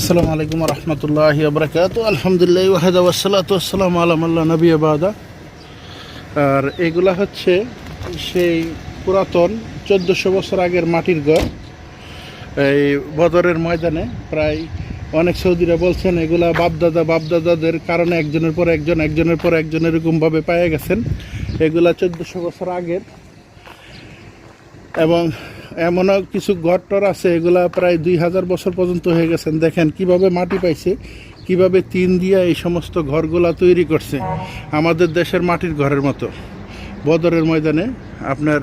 আসসালামু আলাইকুম রহমতুল্লাহ বরকাত আলহামদুলিল্লাহ ওয়াহেদ ওয়াসালাত আসসালাম আলাম আল্লাহ নবী আবাদা আর এগুলা হচ্ছে সেই পুরাতন চোদ্দোশো বছর আগের মাটির ঘর। এই বদরের ময়দানে প্রায় অনেক সৌদিরা বলছেন, এগুলা বাপদাদা বাপদাদাদের কারণে একজনের পর একজন, একজনের পর একজন এরকমভাবে পায়ে গেছেন। এগুলা চোদ্দোশো বছর আগের। এবং এমনও কিছু ঘরটর আছে, এগুলা প্রায় দুই হাজার বছর পর্যন্ত হয়ে গেছেন দেখেন কীভাবে মাটি পাইছে, কীভাবে তিন দিয়া এই সমস্ত ঘরগুলা তৈরি করছে। আমাদের দেশের মাটির ঘরের মতো। বদরের ময়দানে আপনার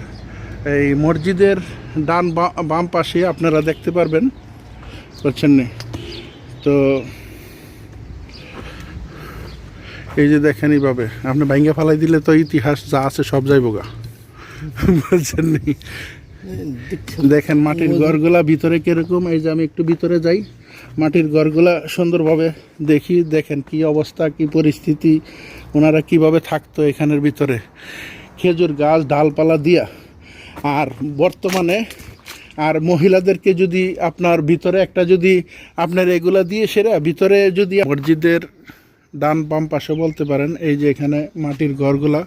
এই মসজিদের ডান বাম পাশে আপনারা দেখতে পারবেন, বুঝছেন নি? তো এই যে দেখেন এইভাবে, আপনি ভাঙ্গা ফালাই দিলে তো ইতিহাস যা আছে সব বুঝছেন নি? দেখেন মাটির ঘরগুলা ভিতরে কীরকম? এই যে আমি একটু ভিতরে যাই। মাটির ঘরগুলা সুন্দরভাবে দেখি। দেখেন কি অবস্থা, কি পরিস্থিতি, ওনারা কীভাবে থাকতো এখানের ভিতরে। খেজুর গাছ, ডালপালা দিয়া। আর বর্তমানে আর মহিলাদেরকে যদি আপনার ভিতরে একটা যদি আপনার এগুলা দিয়ে সেরা, ভিতরে যদি মসজিদের ডান বাম পাশে বলতে পারেন, এই যে এখানে মাটির ঘরগুলা,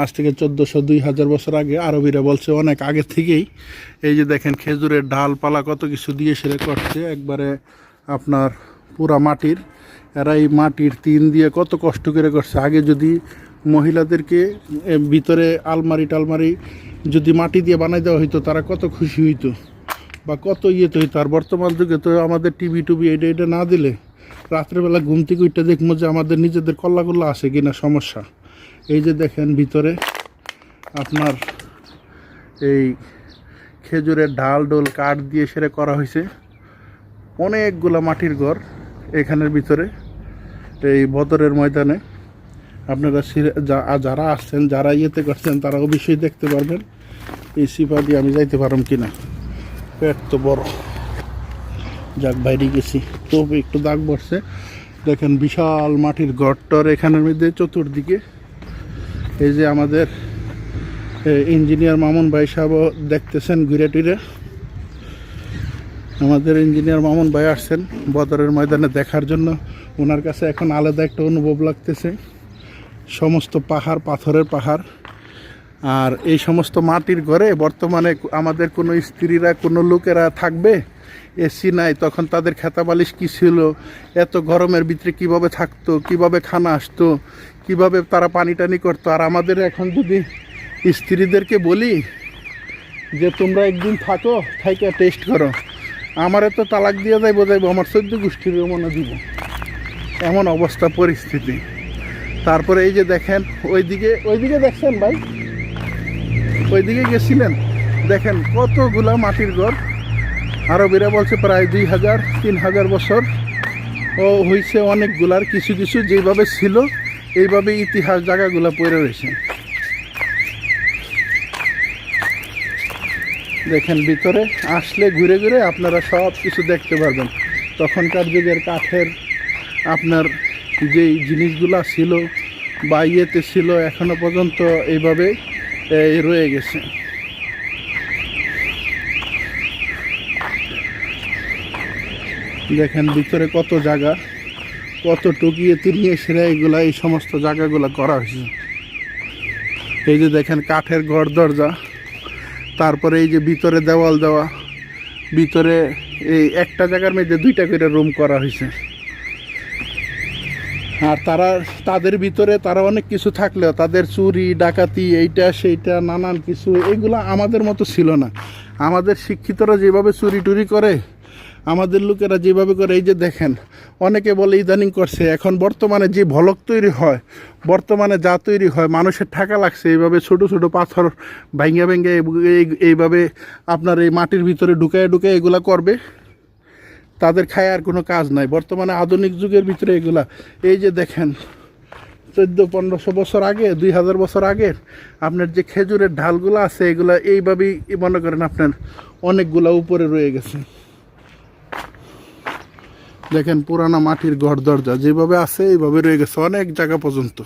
আজ থেকে চোদ্দোশো দুই হাজার বছর আগে আরবিরা বলছে অনেক আগে থেকেই। এই যে দেখেন খেজুরের ডালপালা কত কিছু দিয়ে সেরে করছে একবারে আপনার পুরা মাটির। এরা এই মাটির টিন দিয়ে কত কষ্ট করে করছে আগে যদি মহিলাদেরকে ভিতরে আলমারি টালমারি যদি মাটি দিয়ে বানাই দেওয়া হইতো, তারা কত খুশি হইতো বা কত ইয়েতে হইতো। আর বর্তমান যুগে তো আমাদের টিভি টুবি এটা এটা না দিলে রাত্রেবেলা ঘুম থেকে উঠতে দেখব যে আমাদের নিজেদের কল্লা কল্লা আছে কিনা সমস্যা। এই যে দেখেন ভিতরে আপনার এই খেজুরের ঢাল ডোল কাঠ দিয়ে সেরে করা হয়েছে। অনেকগুলা মাটির ঘর এখানের ভিতরে, এই বদরের ময়দানে। আপনারা যারা আসছেন, যারা ইয়েতে করছেন, তারা অবশ্যই দেখতে পারবেন। এই সিপা দিয়ে আমি যাইতে পারম কিনা। পেট তো বড়। যাক বাইরে গেছি। তবু একটু দাগ পড়ছে। দেখেন বিশাল মাটির গড়টর এখানের মধ্যে চতুর্দিকে। এই যে আমাদের ইঞ্জিনিয়ার মামুন ভাই সাহেবও দেখতেছেন ঘুরে টুরে। আমাদের ইঞ্জিনিয়ার মামুন ভাই আসছেন বদরের ময়দানে দেখার জন্য। ওনার কাছে এখন আলাদা একটা অনুভব লাগতেছে। সমস্ত পাহাড় পাথরের পাহাড়। আর এই সমস্ত মাটির ঘরে বর্তমানে আমাদের কোনো স্ত্রীরা, কোনো লোকেরা থাকবে? এসি নাই, তখন তাদের খেতা বালিশ কী ছিল? এত গরমের ভিতরে কীভাবে থাকতো? কীভাবে খানা আসতো? কীভাবে তারা পানি টানি করতো? আর আমাদের এখন যদি স্ত্রীদেরকে বলি যে, তোমরা একদিন থাকো, থাইকা টেস্ট করো। আমারে তো তালাক দিয়ে যাইব যাইব, আমার চোদ্দ গোষ্ঠীরও মনে দিব। এমন অবস্থা, পরিস্থিতি। তারপরে এই যে দেখেন, ওইদিকে ওইদিকে দেখছেন ভাই? ওইদিকে গেছিলেন? দেখেন কতগুলা মাটির ঘর আরবিরা বলছে প্রায় দুই হাজার, তিন হাজার বছর। ও হয়েছে অনেকগুলার কিছু কিছু যেভাবে ছিল, এইভাবে ইতিহাস জায়গাগুলো পড়ে রয়েছে। দেখেন ভিতরে, আসলে ঘুরে ঘুরে আপনারা সব কিছু দেখতে পারবেন। তখনকার যুগের কাঠের আপনার যেই জিনিসগুলা ছিল বা ইয়েতে ছিল, এখনও পর্যন্ত এইভাবে রয়ে গেছে। দেখেন ভিতরে কত জায়গা, কত টুকিয়ে তিরিয়ে সেরে এগুলা এই সমস্ত জায়গাগুলো করা হয়েছে। এই যে দেখেন কাঠের ঘর, দরজা, তারপরে এই যে ভিতরে দেওয়াল দেওয়া, ভিতরে এই একটা জায়গার মধ্যে দুইটা করে রুম করা হয়েছে। আর তারা, তাদের ভিতরে তারা অনেক কিছু থাকলেও তাদের চুরি, ডাকাতি, এইটা, সেইটা, নানান কিছু, এগুলো আমাদের মতো ছিল না। আমাদের শিক্ষিতরা যেভাবে চুরি টুরি করে আমাদের লোকেরা যেভাবে করে, এই যে দেখেন, অনেকে বলে ইদানিং করছে, এখন বর্তমানে যে ভলক তৈরি হয়, বর্তমানে যা তৈরি হয়, মানুষের ঠাকা লাগছে, এইভাবে ছোট ছোট পাথর ভাঙ্গা ভেঙ্গে এইভাবে আপনার এই মাটির ভিতরে ঢুকায় ঢুকায় এগুলা করবে, তাদের খায় আর কোনো কাজ নাই। বর্তমানে আধুনিক যুগের ভিতরে এগুলা, এই যে দেখেন, চোদ্দ, পনেরোশো বছর আগে, দুই হাজার বছর আগে, আপনার যে খেজুরের ঢালগুলো আছে, এগুলা এইভাবেই মনে করেন আপনার অনেকগুলা উপরে রয়ে গেছে। দেখেন পুরানা মাটির ঘর দরজা যেভাবে আছে এইভাবে রয়ে গেছে অনেক জায়গা পর্যন্ত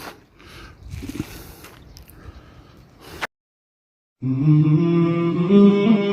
Mm-hmm.